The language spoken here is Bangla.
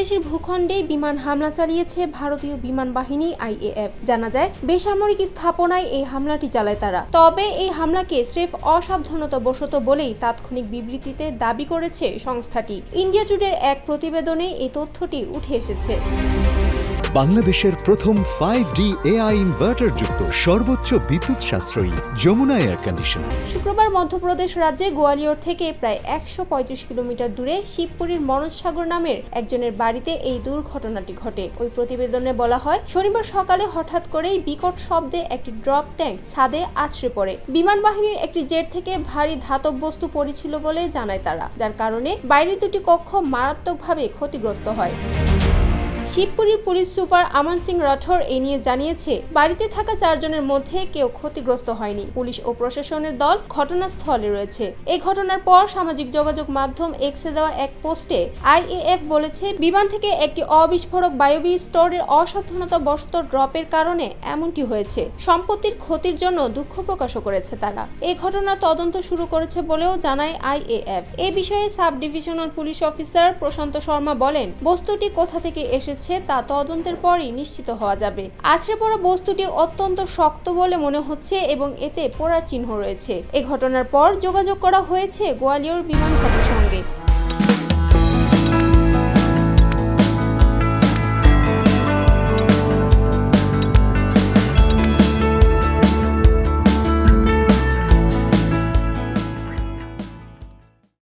দেশের ভূখণ্ডে বিমান হামলা চালিয়েছে ভারতীয় বিমান বাহিনী আইএএফ। জানা যায়, বেসামরিক স্থাপনায় এই হামলাটি চালায় তারা। তবে এই হামলাকে স্রেফ অসাবধানতা বশত বলেই তাৎক্ষণিক বিবৃতিতে দাবি করেছে সংস্থাটি। ইন্ডিয়া টুডের এক প্রতিবেদনে এই তথ্যটি উঠে এসেছে। বাংলাদেশের প্রথম ফাইভ ডি এআই ইনভার্টার যুক্ত সর্বোচ্চ বিদ্যুৎ সাশ্রয়ী যমুনা এয়ার কন্ডিশনার শুক্রবার মধ্যপ্রদেশ রাজ্যে গোয়ালিয়র থেকে প্রায় একশো পঁয়ত্রিশ কিলোমিটার দূরে শিবপুরীর মনোজ সাগর নামের একজনের বাড়িতে এই দুর্ঘটনাটি ঘটে। ওই প্রতিবেদনে বলা হয়, শনিবার সকালে হঠাৎ করেই বিকট শব্দে একটি ড্রপ ট্যাঙ্ক ছাদে আছড়ে পড়ে। বিমান বাহিনীর একটি জেট থেকে ভারী ধাতব বস্তু পড়েছিল বলে জানায় তারা, যার কারণে বাইরের দুটি কক্ষ মারাত্মকভাবে ক্ষতিগ্রস্ত হয়। শিবপুরীর পুলিশ সুপার আমান সিং রাঠোর এ নিয়ে জানিয়েছে, বাড়িতে থাকা চারজনের মধ্যে কেউ ক্ষতিগ্রস্ত হয়নি। পুলিশ ও প্রশাসনের দল ঘটনাস্থলে রয়েছে। এই ঘটনার পর সামাজিক যোগাযোগ মাধ্যম এক্সে দেওয়া এক পোস্টে আইএএফ বলেছে, বিমান থেকে একটি অবিস্ফোরক বায়বী স্টোরের অসাবধানতা বশত ড্রপের কারণে এমনটি হয়েছে। সম্পত্তির ক্ষতির জন্য দুঃখ প্রকাশও করেছে তারা। এ ঘটনার তদন্ত শুরু করেছে বলেও জানায় আইএএফ এ বিষয়ে sub divisional police officer Prashant Sharma বলেন, বস্তুটি কোথা থেকে এসেছে তা তদন্তের পরই নিশ্চিত হওয়া যাবে। আছড়ে পড়া বস্তুটি অত্যন্ত শক্ত বলে মনে হচ্ছে এবং এতে পোড়ার চিহ্ন রয়েছে। এ ঘটনার পর যোগাযোগ করা হয়েছে গোয়ালিয়র বিমান ঘাটের সঙ্গে।